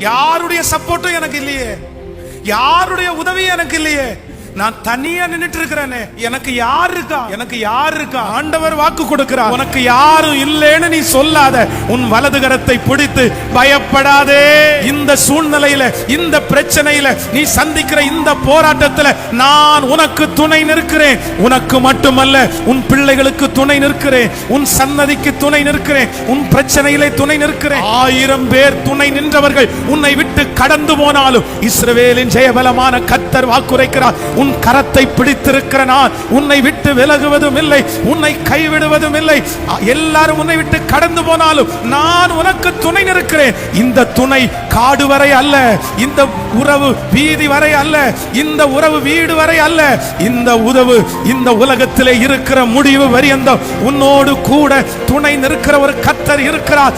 யாருடைய சப்போர்ட்டும் எனக்கு இல்லையே. யாருடைய உதவியும் எனக்கு இல்லையே. நான் தனியா நின்னுட்டு இருக்கிறேனே எனக்கு யார் இருக்கா எனக்கு யார் இருக்கா ஆண்டவர் வாக்கு கொடுக்கிறார். உனக்கு யாரும் இல்லைன்னு நீ சொல்லாத. உன் வலது கரத்தை பிடித்து பயப்படாதே. இந்த சூழ்நிலையில இந்த பிரச்சனையில நீ சந்திக்கிற இந்த போராட்டத்துல நான் உனக்கு துணை நிற்கிறேன். உனக்கு மட்டுமல்ல உன் பிள்ளைகளுக்கு துணை நிற்கிறேன். உன் சன்னதிக்கு துணை நிற்கிறேன். உன் பிரச்சனையிலே துணை நிற்கிறேன். ஆயிரம் பேர் துணை நின்றவர்கள் உன்னை விட்டு கடந்து போனாலும் இஸ்ரவேலின் ஜெயபலமான கத்தர் வாக்குரைக்கிறார். உன் கரத்தை பிடித்திருக்கிற நான் உன்னை விட்டு விலகுவதும் இல்லை உன்னை கைவிடுவதும் இல்லை. எல்லாரும் உன்னை விட்டு கடந்து போனாலும் நான் உனக்கு துணை நிற்கிறேன். இந்த துணை காடு வரை அல்ல இந்த உறவு வீதி வரை அல்ல இந்த உறவு வீடு வரை அல்ல இந்த உதவு இந்த உலகத்திலே இருக்கிற முடிவு வரியந்தம் உன்னோடு கூட துணை நிற்கிற ஒரு கத்தர் இருக்கிறார்.